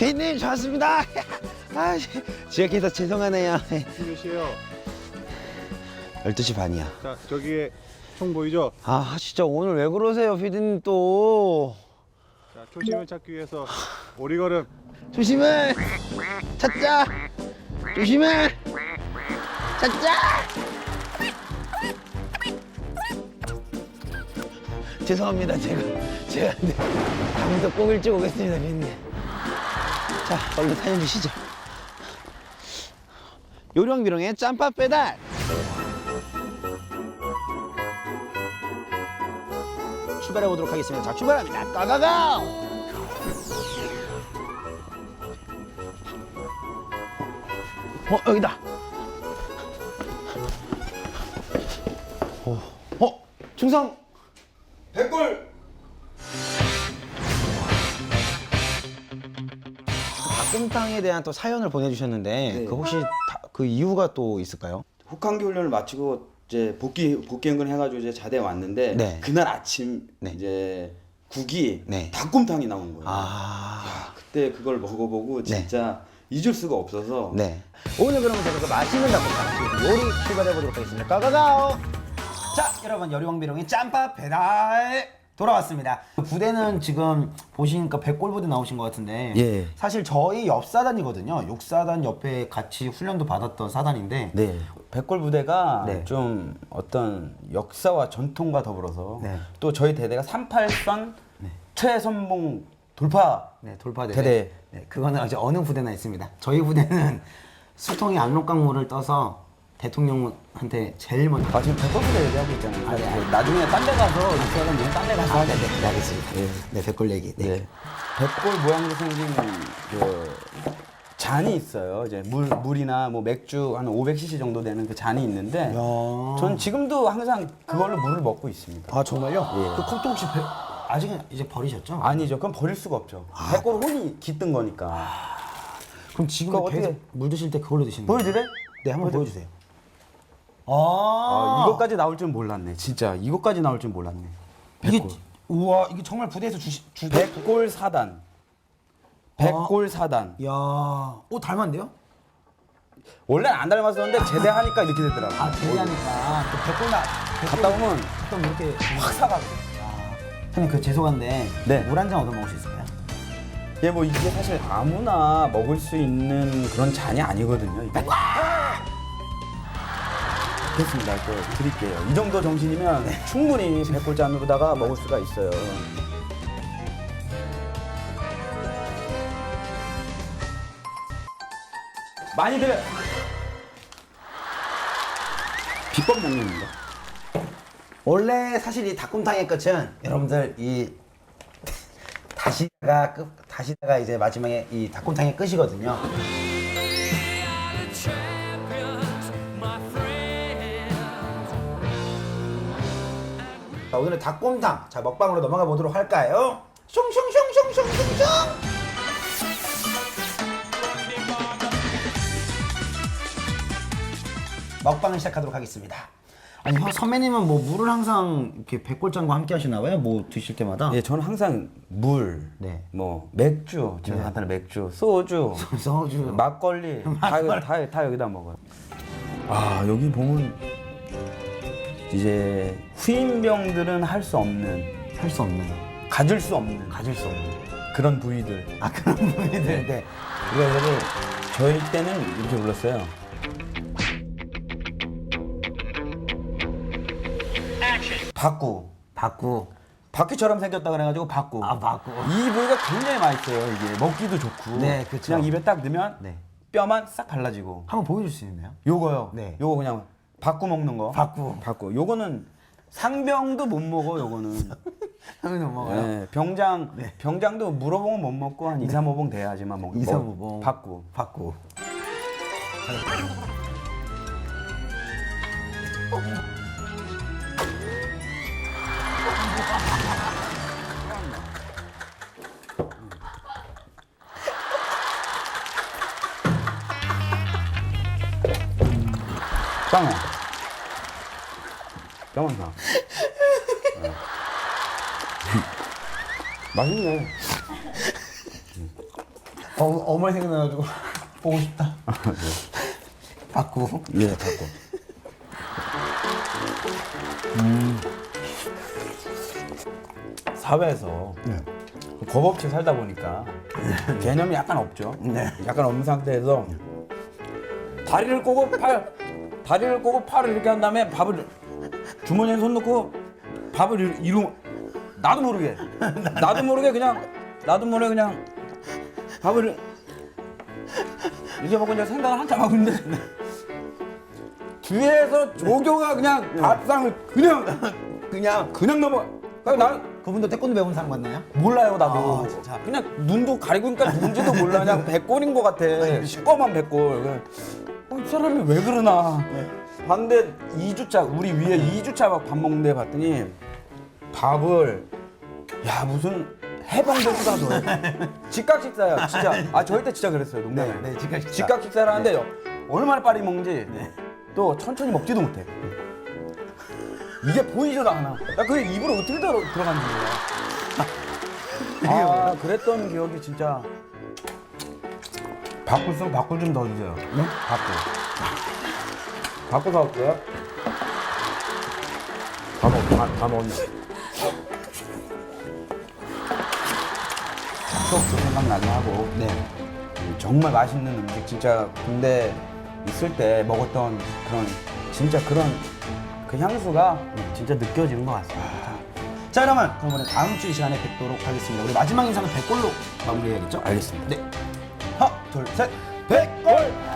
피디님 좋았습니다. 아, 지각해서 죄송하네요. 몇 시에요? 12시 반이야. 자 저기에 총 보이죠? 아 진짜 오늘 왜 그러세요 피디님 또. 자 초심을 찾기 위해서 오리걸음 조심해. 찾자. 조심해. 찾자. 죄송합니다 제가 제가 근데 다음부터 꼭 일찍 오겠습니다 피디님. 자 얼른 타임 주시죠. 요령비령의 짬밥 배달. 출발해 보도록 하겠습니다. 자 출발합니다. 가가가. 어 여기다. 어, 어 충성. 백골. 닭곰탕에 대한 또 사연을 보내주셨는데 네. 그 혹시 다- 그 이유가 또 있을까요? 혹한기 훈련을 마치고 이제 복귀 복귀 연근 해가지고 이제 자대 에 왔는데 네. 그날 아침 네. 이제 국이 네. 닭곰탕이 나온 거예요. 아, 그때 그걸 먹어보고 진짜 잊을 수가 없어서 네. 오늘 그러면 제가 그 맛있는 닭곰탕 요리 출발해 보도록 하겠습니다. 가가가. 자, 여러분 요리왕비룡의 짬밥 배달 돌아왔습니다. 부대는 지금 보시니까 백골부대 나오신 것 같은데 예. 사실 저희 옆 사단이거든요. 육사단 옆에 같이 훈련도 받았던 사단인데 네. 백골 부대가 네. 좀 어떤 역사와 전통과 더불어서 네. 또 저희 대대가 38선 최선봉 돌파 네, 돌파대. 대대. 네, 그거는 이제 어느 부대나 있습니다. 저희 부대는 수통이 압록강물을 떠서 대통령한테 제일 먼저 아 지금 백골 얘기하고 있잖아요. 아, 네, 아, 나중에 딴 데 가서 육사관 있는 딴데 가서 아, 네, 네, 네, 알겠습니다. 예. 네, 백골 얘기. 네. 네. 백골 모양으로 생긴 그 잔이 있어요. 이제 물 물이나 뭐 맥주 한 500cc 정도 되는 그 잔이 있는데 야. 전 지금도 항상 그걸로 물을 먹고 있습니다. 아 정말요? 예. 그 컵도 혹시 배- 아직은 이제 버리셨죠? 아니죠. 그럼 버릴 수가 없죠. 백골 혼이 깃든 거니까. 그럼 지금 그거 계속 어떻게- 물 드실 때 그걸로 드시는 거예요? 보여드래? 네, 한번. 보여주세요. 아, 아, 이것까지 나올 줄 몰랐네. 진짜 이것까지 나올 줄 몰랐네. 이게 우와 이게 정말 부대에서 주시 주. 백골 사단. 백골 사단. 야, 오 닮았는데요? 원래 는 안 닮았었는데 제대하니까 이렇게 되더라고. 아, 대리하니까 또 백골 나 갔다 오면 또 이렇게 확 사가고. 형님 그 죄송한데 네. 물 한 잔 얻어 먹을 수 있을까요? 예, 뭐 이게 사실 아무나 먹을 수 있는 그런 잔이 아니거든요. 이게. 됐습니다. 또 드릴게요. 이 정도 정신이면 충분히 백골잔으로다가 먹을 수가 있어요. 많이들 비법 양념입니다. 원래 사실 이 닭곰탕의 끝은 여러분들 이 다시다가 끝 다시다가 이제 마지막에 이 닭곰탕의 끝이거든요. 오늘은 닭곰탕 자 먹방으로 넘어가 보도록 할까요? 숑숑숑숑숑숑숑 먹방을 시작하도록 하겠습니다. 아니 형 선배님은 뭐 물을 항상 이렇게 백골장과 함께 하시나 봐요? 뭐 드실 때마다? 예, 저는 항상 물, 네. 뭐 맥주, 집에 간단한 맥주, 소주, 소주. 막걸리, 다, 다, 다 여기다 먹어요. 아 여기 보면 이제 후임병들은 할 수 없는, 할 수 없는 가질 수 없는 가질 수 없는 그런 부위들. 아 그런 부분들 네. 이거 이거를 저희 때는 이렇게 불렀어요. 박구. 바꾸 바퀴처럼 생겼다 그래가지고 박구. 아 바꾸 이 부위가 굉장히 맛있어요. 이게 먹기도 좋고. 네, 그쵸. 그냥 입에 딱 넣으면 네. 뼈만 싹 발라지고. 한번 보여줄 수 있나요? 요거요. 네. 요거 그냥 바꾸 먹는 거. 바꾸. 바꾸. 요거는 상병도 못 먹어. 요거는. 형이 넘어가요. 네, 병장 병장도 물어보면 못 먹고 한 2, 3, 5봉 돼야지만 먹. 2, 3, 먹- 5봉. 바꾸. 바꾸 짱아. 나. 네. 맛있네. 어, 어머니 생각나가지고 보고 싶다. 받고. 예, 갖고. 음. 사회에서 겁 없이 살다 보니까 개념이 약간 없죠. 네. 약간 없는 상태에서 다리를 꼬고 팔, 다리를 꼬고 팔을 이렇게 한 다음에 밥을 주머니에 손 넣고 밥을 이- 이루 나도 모르게 나도 모르게 그냥 나도 모르게 그냥 밥을 이제 먹고 이제 생각을 한참 하고 있는데 뒤에서 조교가 그냥 밥상을 그냥 그냥 그냥 넘어. 그러니까 나는 그분도 태권도 배운 사람 맞나요? 몰라요 나도. 아, 진짜. 그냥 눈도 가리고 있니까 누군지도 몰라. 그냥 백골인 것 같아. 시꺼먼 백골. 어, 이 사람이 왜 그러나. 봤는데 2주차 우리 위에 2주차 막 밥 먹는데 봤더니 밥을 야 무슨 해병대보다 더 직각 식사야 진짜. 아 저희 때 진짜 그랬어요 농담에. 네, 네, 직각 식사. 직각 식사를 하는데 얼마나 빨리 먹는지 또 천천히 먹지도 못해. 이게 보이지도 않아. 나 그게 입으로 어떻게 들어, 들어가는지 몰라. 아, 그랬던 기억이 진짜. 바꿀 쓰면 바꿀 좀 더 주세요. 네? 바꿀. 바꿀 사올게요. 다 먹, 다, 다 먹었네. 추억도 생각나게 하고. 네. 정말 맛있는 음식 진짜 군대 있을 때 먹었던 그런 진짜 그런 그 향수가 진짜 느껴지는 것 같습니다. 자 그러면 그러면 다음 주 이 시간에 뵙도록 하겠습니다. 우리 마지막 인사는 백골로 마무리해야겠죠? 알겠습니다. 네. 둘, 셋. 백골!